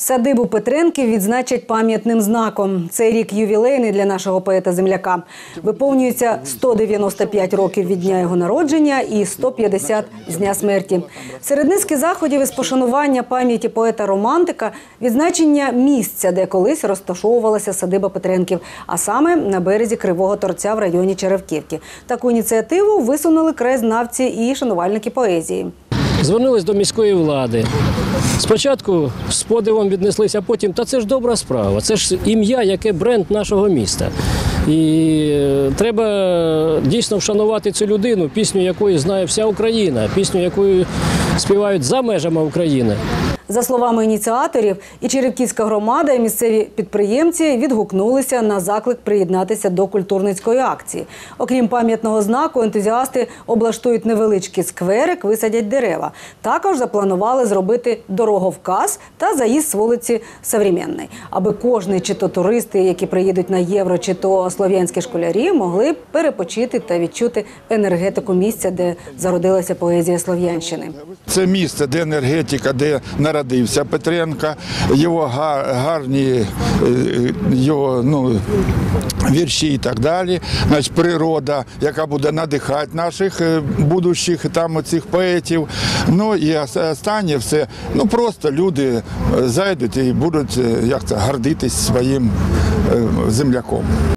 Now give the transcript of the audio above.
Садибу Петренків відзначать пам'ятним знаком. Цей рік ювілейний для нашого поета-земляка. Виповнюється 195 років від дня його народження і 150 з дня смерті. Серед низки заходів із пошанування пам'яті поета-романтика відзначення місця, де колись розташовувалася садиба Петренків, а саме на березі Кривого Торця в районі Черевківки. Таку ініціативу висунули краєзнавці і шанувальники поезії. Звернулись до міської влади. Спочатку з подивом віднеслися, а потім, та це ж добра справа, це ж ім'я, яке бренд нашого міста. І е, треба дійсно вшанувати цю людину, пісню якої знає вся Україна, пісню, якою співають за межами України. За словами ініціаторів, і Черевківська громада, і місцеві підприємці відгукнулися на заклик приєднатися до культурницької акції. Окрім пам'ятного знаку, ентузіасти облаштують невеличкий скверик, висадять дерева. Також запланували зробити дороговказ та заїзд з вулиці Современної, аби кожний, чи то туристи, які приїдуть на євро, чи то слов'янські школярі, могли перепочити та відчути енергетику місця, де зародилася поезія Слов'янщини. Це місце, де енергетика, де народився Петренко, його гарні е, його, ну, вірші і так далі. Значить, природа, яка буде надихати наших е, будущих там оцих поетів. Ну і останнє все, ну просто люди е, зайдуть і будуть е, як це, гордитись своїм е, земляком.